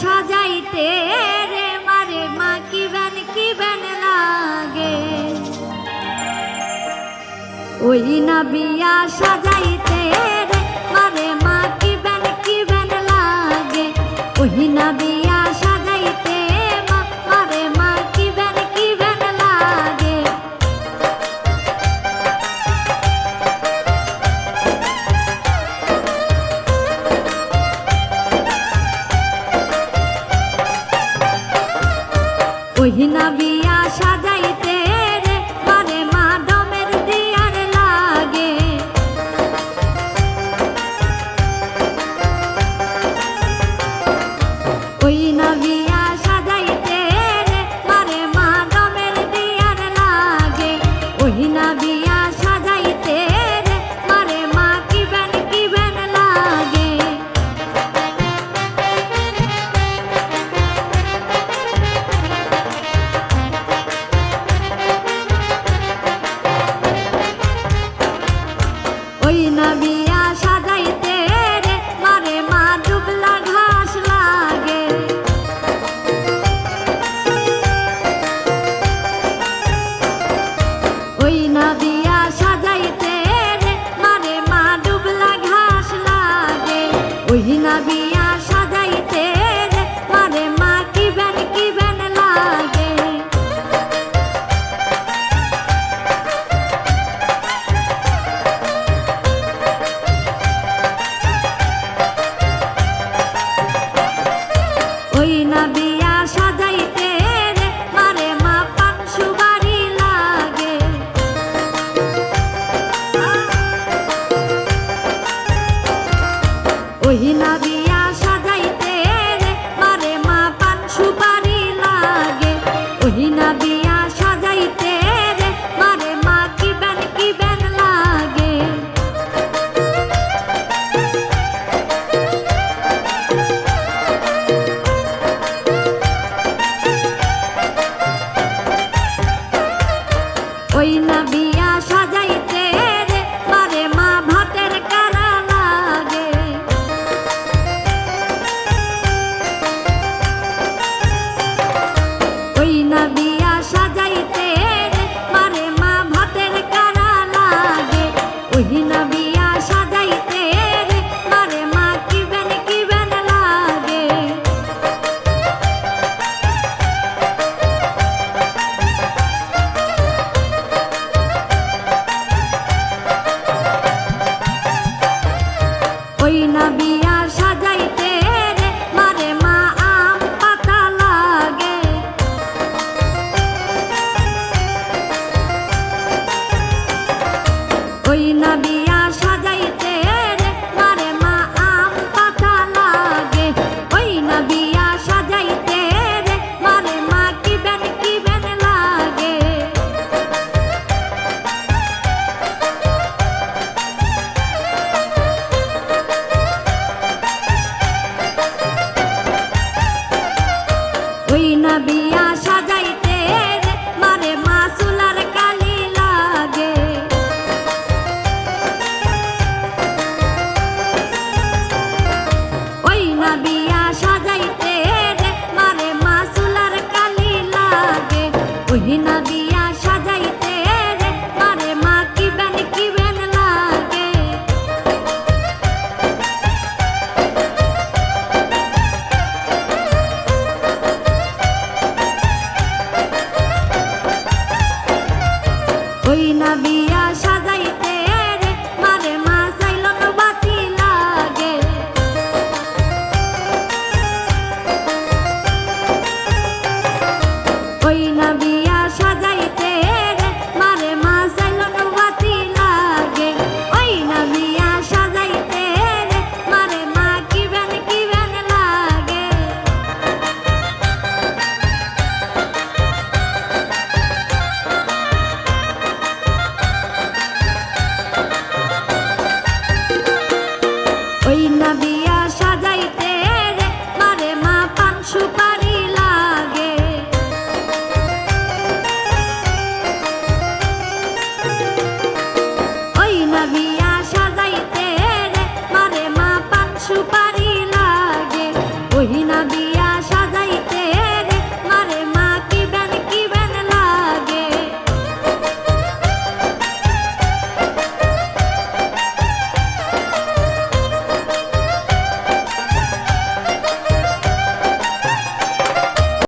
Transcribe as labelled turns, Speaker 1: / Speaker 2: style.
Speaker 1: সাজাইতে রে মারে মা কি বেন কি বেন লাগে? ওই না বিয়া সাজাইতে হিনা দিয়া সাজাইতে রে আরে মা কি বেন কি বেন লাগে? ওই না বিয়া সাজাইতে রে মারে মা চাইল বাতি লাগে। ওই না বিয়া